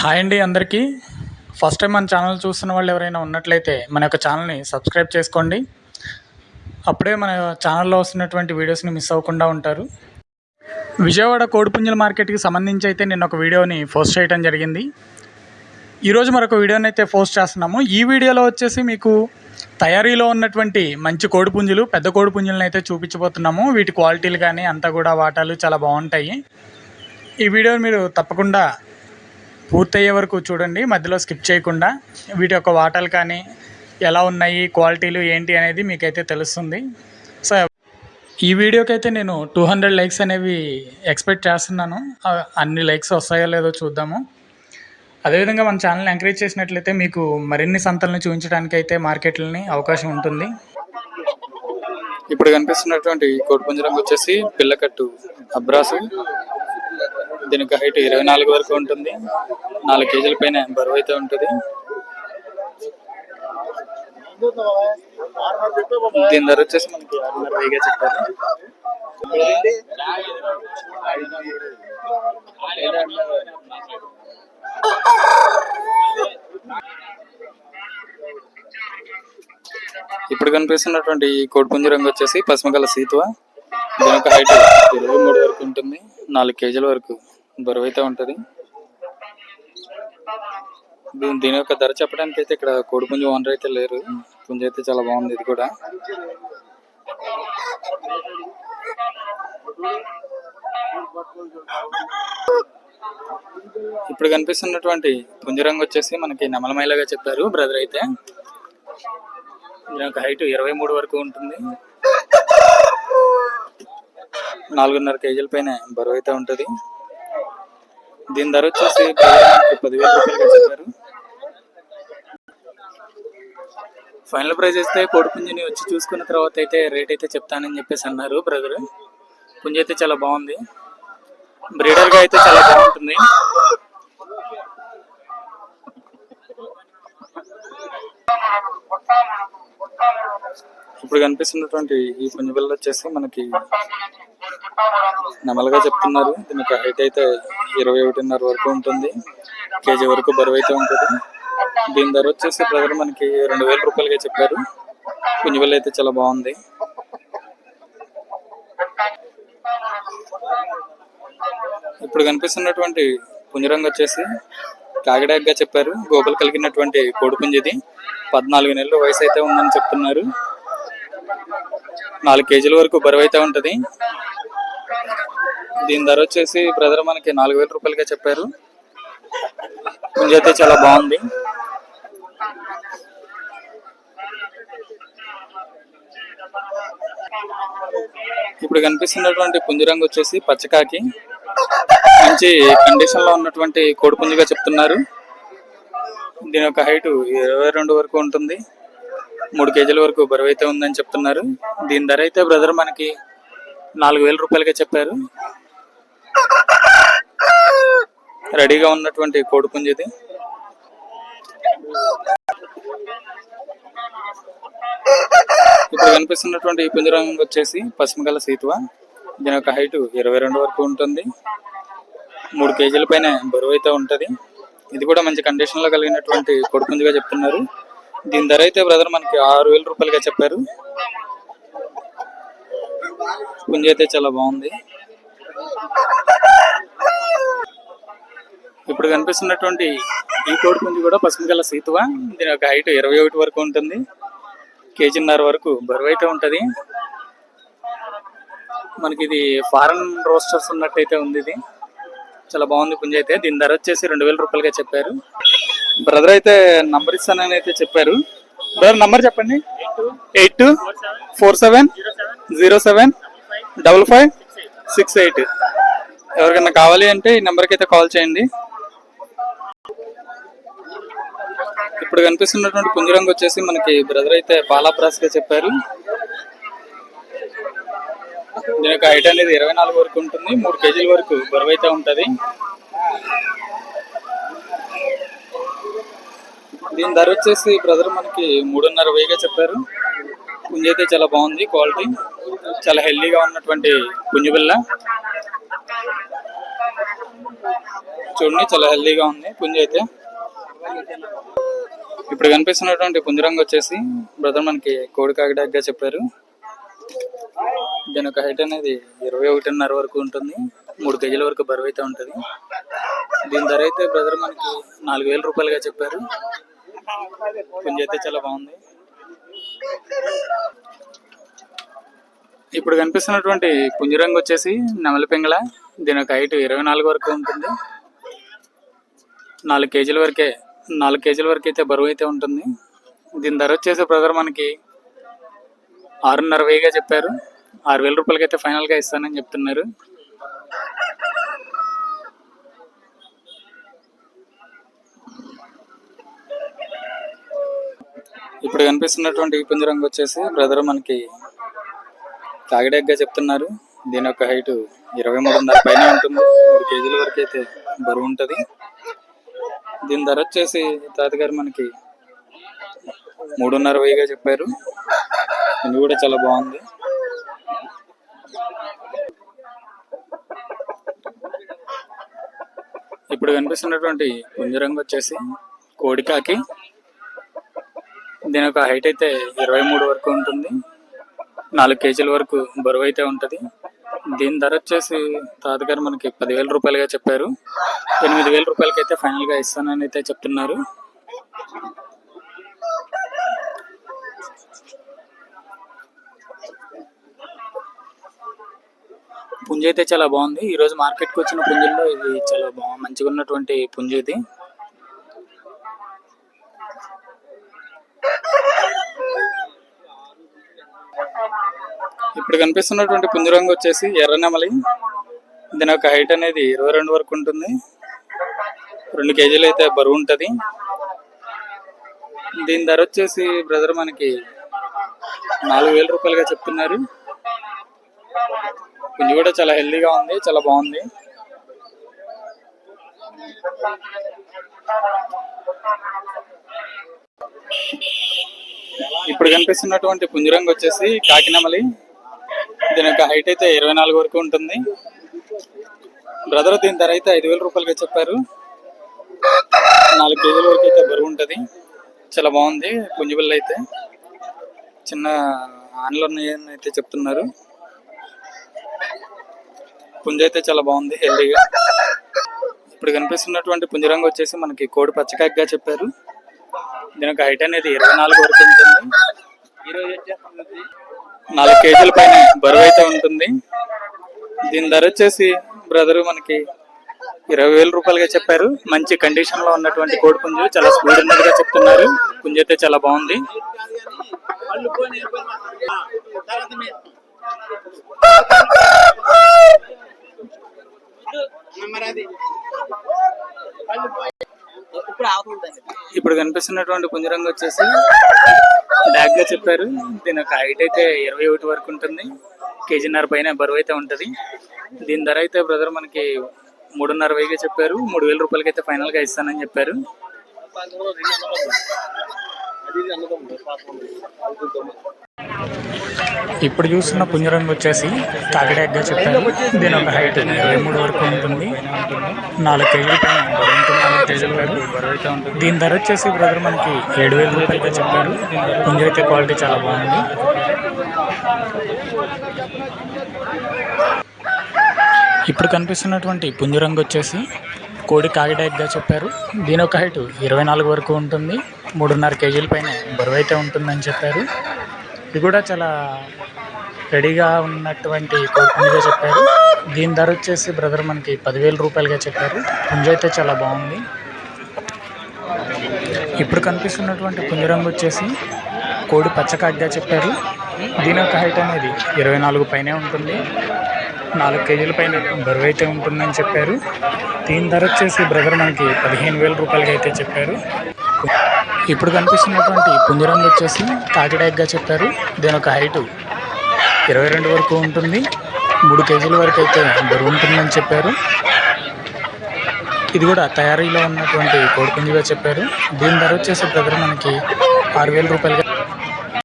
Hi అండి అందరికీ. First time మన ఛానల్ చూస్తున్న వాళ్ళు ఎవరైనా ఉన్నట్లయితే మన యొక్క ఛానల్ని సబ్స్క్రైబ్ చేసుకోండి. అప్పుడే మన ఛానల్లో వస్తున్నటువంటి వీడియోస్ని మిస్ అవ్వకుండా ఉంటారు. విజయవాడ కోడిపుంజల మార్కెట్కి సంబంధించి అయితే నేను ఒక వీడియోని పోస్ట్ చేయడం జరిగింది. ఈరోజు మరొక వీడియోని అయితే పోస్ట్ చేస్తున్నాము. ఈ వీడియోలో వచ్చేసి మీకు తయారీలో ఉన్నటువంటి మంచి కోడిపుంజులు పెద్ద కోడిపుంజులను అయితే చూపించబోతున్నాము. వీటి క్వాలిటీలు కానీ అంతా కూడా వాటాలు చాలా బాగుంటాయి. ఈ వీడియోని మీరు తప్పకుండా పూర్తయ్యే వరకు చూడండి మధ్యలో స్కిప్ చేయకుండా. వీటి యొక్క వాటలు కానీ ఎలా ఉన్నాయి క్వాలిటీలు ఏంటి అనేది మీకైతే తెలుస్తుంది. సో ఈ వీడియోకి అయితే నేను టూ హండ్రెడ్ లైక్స్ అనేవి ఎక్స్పెక్ట్ చేస్తున్నాను. అన్ని లైక్స్ వస్తాయో లేదో చూద్దాము. అదేవిధంగా మన ఛానల్ని ఎంకరేజ్ చేసినట్లయితే మీకు మరిన్ని సంతలను చూపించడానికి అయితే మార్కెట్లని అవకాశం ఉంటుంది. ఇప్పుడు కనిపిస్తున్నటువంటి కోడిపుంజరం వచ్చేసి పిల్లకట్టు అబ్రాసు. దీనికి హైట్ ఇరవై నాలుగు వరకు ఉంటుంది. నాలుగు కేజీల పైన బరువు అయితే ఉంటుంది. దీని ధర వచ్చేసి మనకి ఆరున్నర వెయ్యిగా చెప్పారు. ఇప్పుడు కనిపిస్తున్నటువంటి ఈ కోడిపుంజు రంగు వచ్చేసి పసుమగల సీతువ. దీని యొక్క హైట్ ఇరవై మూడు వరకు ఉంటుంది. నాలుగు కేజీల వరకు. బరువు అయితే ఉంటుంది. దీని దీని యొక్క ధర చెప్పడానికి అయితే ఇక్కడ కోడిపుంజు ఓనర్ అయితే లేరు. పుంజు అయితే చాలా బాగుంది ఇది కూడా. ఇప్పుడు కనిపిస్తున్నటువంటి పుంజరంగు వచ్చేసి మనకి నమలమైలగా చెప్పారు బ్రదర్ అయితే. దీని యొక్క హైట్ ఇరవై మూడు వరకు ఉంటుంది. నాలుగున్నర కేజీల పైన బరువు అయితే ఉంటుంది. దీని ధర వచ్చేసి పదివేల రూపాయలు చెప్పారు. ఫైనల్ ప్రైస్ అయితే కోడి పుంజుని వచ్చి చూసుకున్న తర్వాత అయితే రేట్ అయితే చెప్తానని చెప్పేసి అన్నారు బ్రదర్ పుంజు అయితే చాలా బాగుంది. బ్రీడర్గా అయితే చాలా బాగుంటుంది. ఇప్పుడు కనిపిస్తున్నటువంటి ఈ పుంజు పిల్లలు వచ్చేసి మనకి నెమలుగా చెప్తున్నారు. దీని యొక్క హైట్ అయితే ఇరవై ఒకటిన్నర వరకు ఉంటుంది. కేజీ వరకు బరువు అయితే ఉంటుంది. దీని ధర వచ్చేసి బ్రదర్ మనకి రెండు వేల రూపాయలుగా చెప్పారు. పుంజు అయితే చాలా బాగుంది. ఇప్పుడు కనిపిస్తున్నటువంటి పుంజరంగు వచ్చేసి కాకిడాగ్గా చెప్పారు. గోకులు కలిగినటువంటి కోడిపుంజు ఇది. పద్నాలుగు నెలల వయసు అయితే ఉందని చెప్తున్నారు. నాలుగు కేజీల వరకు బరువు అయితే ఉంటుంది. దీని ధర వచ్చేసి బ్రదర్ మనకి నాలుగు వేల రూపాయలుగా చెప్పారు. పుంజు అయితే చాలా బాగుంది. ఇప్పుడు కనిపిస్తున్నటువంటి పుంజరంగు వచ్చేసి పచ్చకాకి మంచి కండిషన్లో ఉన్నటువంటి కోడిపుంజుగా చెప్తున్నారు. దీని యొక్క హైట్ ఇరవై రెండు వరకు ఉంటుంది. మూడు కేజీల వరకు బరువు అయితే ఉందని చెప్తున్నారు. దీని ధర అయితే బ్రదర్ మనకి నాలుగు వేల రూపాయలుగా చెప్పారు. రెడీగా ఉన్నటువంటి కోడిపుంజు ఇది. ఇప్పుడు కనిపిస్తున్నటువంటి ఈ పుంజరం వచ్చేసి పశ్చిమగల సీతువ. దీని యొక్క హైట్ ఇరవై రెండు వరకు ఉంటుంది. మూడు కేజీల పైన బరువు అయితే ఉంటుంది. ఇది కూడా మంచి కండిషన్లో కలిగినటువంటి కొడుకుందిగా చెప్తున్నారు. దీని ధర అయితే బ్రదర్ మనకి ఆరు వేల రూపాయలుగా చెప్పారు. పుంజు అయితే చాలా బాగుంది. ఇప్పుడు కనిపిస్తున్నటువంటి ఈ కోడి పుంజు కూడా పసుపు గల సీతువ? దీని యొక్క హైట్ ఇరవై ఒకటి వరకు ఉంటుంది. కేజీన్నర వరకు బరువు అయితే ఉంటుంది. మనకి ఇది ఫారెన్ రోస్టర్స్ ఉన్నట్టయితే ఉంది ఇది. చాలా బాగుంది పుంజ అయితే. దీని ధర వచ్చేసి రెండు వేల రూపాయలుగా చెప్పారు. బ్రదర్ అయితే నంబర్ ఇస్తానని అయితే చెప్పారు. బ్రదర్ నంబర్ చెప్పండి. Eight two four seven zero seven double five six eight. ఎవరికైనా కావాలి అంటే ఈ నెంబర్కి అయితే కాల్ చేయండి. ఇప్పుడు కనిపిస్తున్నటువంటి పుంజరంగు వచ్చేసి మనకి బ్రదర్ అయితే పాలాప్రాస్గా చెప్పారు. దీని యొక్క హైట్ అనేది ఇరవై నాలుగు వరకు ఉంటుంది. మూడు కేజీల వరకు బరువు అయితే ఉంటుంది. దీని ధర వచ్చేసి బ్రదర్ మనకి మూడున్నర వేయిగా చెప్పారు. పుంజి అయితే చాలా బాగుంది క్వాలిటీ. చాలా హెల్దీగా ఉన్నటువంటి పుంజి బిల్ల చూడండి చాలా హెల్దీగా ఉంది పుంజి అయితే ఇప్పుడు కనిపిస్తున్నటువంటి పుంజరంగు వచ్చేసి బ్రదర్ మనకి కోడి కాకిడాగ్గా చెప్పారు. దీని యొక్క హైట్ అనేది ఇరవై ఒకటిన్నర వరకు ఉంటుంది. మూడు కేజీల వరకు బరువు అయితే ఉంటుంది. దీని ధర అయితే బ్రదర్ మనకి నాలుగు వేల రూపాయలుగా చెప్పారు. పుంజి అయితే చాలా బాగుంది. ఇప్పుడు కనిపిస్తున్నటువంటి పుంజరంగు వచ్చేసి నెమలి పింగళ దీని యొక్క హైట్ ఇరవై నాలుగు వరకు ఉంటుంది. నాలుగు కేజీల వరకే నాలుగు కేజీల వరకు అయితే బరువు అయితే ఉంటుంది. దీని ధర వచ్చేసి బ్రదర్ మనకి ఆరున్నర వేయిగా చెప్పారు. ఆరు వేల రూపాయలకి అయితే ఫైనల్గా ఇస్తానని చెప్తున్నారు. ఇప్పుడు కనిపిస్తున్నటువంటి ఈ పుంజరంగు వచ్చేసి బ్రదర్ మనకి కాకిడెగ్గా చెప్తున్నారు. దీని యొక్క హైట్ ఇరవై మూడున్నర పైన ఉంటుంది. మూడు కేజీల వరకు అయితే బరువు ఉంటుంది. దీని ధర వచ్చేసి తాతగారు మనకి మూడున్నర వెయ్యిగా చెప్పారు. ఇది కూడా చాలా బాగుంది. ఇప్పుడు కనిపిస్తున్నటువంటి పుంజరంగు వచ్చేసి కోడికాకి. దీని యొక్క హైట్ అయితే ఇరవై మూడు వరకు ఉంటుంది. నాలుగు కేజీల వరకు బరువు అయితే ఉంటుంది. దీని ధర వచ్చేసి తాతగారు మనకి పదివేల రూపాయలుగా చెప్పారు. ఎనిమిది వేల రూపాయలకి అయితే ఫైనల్గా ఇస్తానని అయితే చెప్తున్నారు. పుంజ అయితే చాలా బాగుంది. ఈ రోజు మార్కెట్కి వచ్చిన పుంజుల్లో ఇది చాలా బాగా మంచిగా ఉన్నటువంటి పుంజు ఇది. ఇప్పుడు కనిపిస్తున్నటువంటి పుంజు రంగు వచ్చేసి ఎర్రనెమలి. దీని యొక్క హైట్ అనేది ఇరవై రెండు వరకు ఉంటుంది. రెండు కేజీలు అయితే బరువు ఉంటుంది. దీని ధర వచ్చేసి బ్రదర్ మనకి నాలుగు వేల రూపాయలుగా చెప్తున్నారు. పుంజు కూడా చాలా హెల్దీగా ఉంది చాలా బాగుంది. ఇప్పుడు కనిపిస్తున్నటువంటి పుంజరంగు వచ్చేసి కాకినమలి. దీని యొక్క హైట్ అయితే ఇరవై నాలుగు వరకు ఉంటుంది. బ్రదర్ దీని ధర అయితే ఐదు వేల రూపాయలుగా చెప్పారు. నాలుగు కేజీల వరకు అయితే బరువు ఉంటుంది. చాలా బాగుంది పుంజుబిల్ల అయితే. చిన్న ఆన్లు ఉన్నాయని అయితే చెప్తున్నారు. పుంజ అయితే చాలా బాగుంది హెల్దీగా ఇప్పుడు కనిపిస్తున్నటువంటి పుంజరంగు వచ్చేసి మనకి కోడి పచ్చకాయగా చెప్పారు. దీని యొక్క హైట్ అనేది ఇరవై నాలుగు వరకు ఉంటుంది. నాలుగు కేజీల పైన బరువు అయితే ఉంటుంది. దీని ధర వచ్చేసి బ్రదర్ మనకి ఇరవై వేల రూపాయలుగా చెప్పారు. మంచి కండిషన్లో ఉన్నటువంటి కోడి పుంజు. చాలా స్పీడ్ ఉన్నదిగా చెప్తున్నారు. పుంజు అయితే చాలా బాగుంది. ఇప్పుడు కనిపిస్తున్నటువంటి పుంజరంగు వచ్చేసి డాగ్గా చెప్పారు. దీని యొక్క హైట్ అయితే ఇరవై ఒకటి వరకు ఉంటుంది. కేజీన్నర పైన బరువు అయితే ఉంటుంది. దీని ధర అయితే బ్రదర్ మనకి మూడున్నర వెయ్యిగా చెప్పారు. మూడు వేల రూపాయలకి అయితే ఫైనల్గా ఇస్తానని చెప్పారు. ఇప్పుడు చూస్తున్న పుంజరంగు వచ్చేసి కాకిడాగ్గా చెప్పాను దీని ఒక హైట్ ఇరవై మూడు వరకు ఉంటుంది. నాలుగు కేజీల పైన నాలుగు కేజీల వరకు దీని ధర వచ్చేసి బ్రదర్ మనకి ఏడు వేల రూపాయలుగా చెప్పారు. పుంజ అయితే క్వాలిటీ చాలా బాగుంది. ఇప్పుడు కనిపిస్తున్నటువంటి పుంజరంగు వచ్చేసి కోడి కాకిడాగ్గా చెప్పారు. దీని ఒక హైట్ ఇరవై నాలుగు వరకు ఉంటుంది. మూడున్నర కేజీల పైన బరువు అయితే ఉంటుందని చెప్పారు. ఇది కూడా చాలా రెడీగా ఉన్నటువంటి కోడి చెప్పారు. దీని ధర వచ్చేసి బ్రదర్ మనకి పదివేల రూపాయలుగా చెప్పారు. పుంజు అయితే చాలా బాగుంది. ఇప్పుడు కనిపిస్తున్నటువంటి పుంజరంగు వచ్చేసి కోడి పచ్చకాగ్గా చెప్పారు. దీని యొక్క హైట్ అనేది ఇరవై నాలుగు పైనే ఉంటుంది. నాలుగు కేజీల పైన బరువు అయితే ఉంటుందని చెప్పారు. దీని ధర వచ్చేసి బ్రదర్ మనకి పదిహేను వేల రూపాయలకి అయితే చెప్పారు. ఇప్పుడు కనిపిస్తున్నటువంటి పుంజరంగు వచ్చేసి కాకిడాగ్గా చెప్పారు. దీని యొక్క హైటు ఇరవై రెండు వరకు ఉంటుంది. మూడు కేజీల వరకు అయితే బరువు ఉంటుందని చెప్పారు. ఇది కూడా తయారీలో ఉన్నటువంటి కోడిపుంజిగా చెప్పారు. దీని ధర వచ్చేసి బ్రదర్ మనకి ఆరు వేల రూపాయలుగా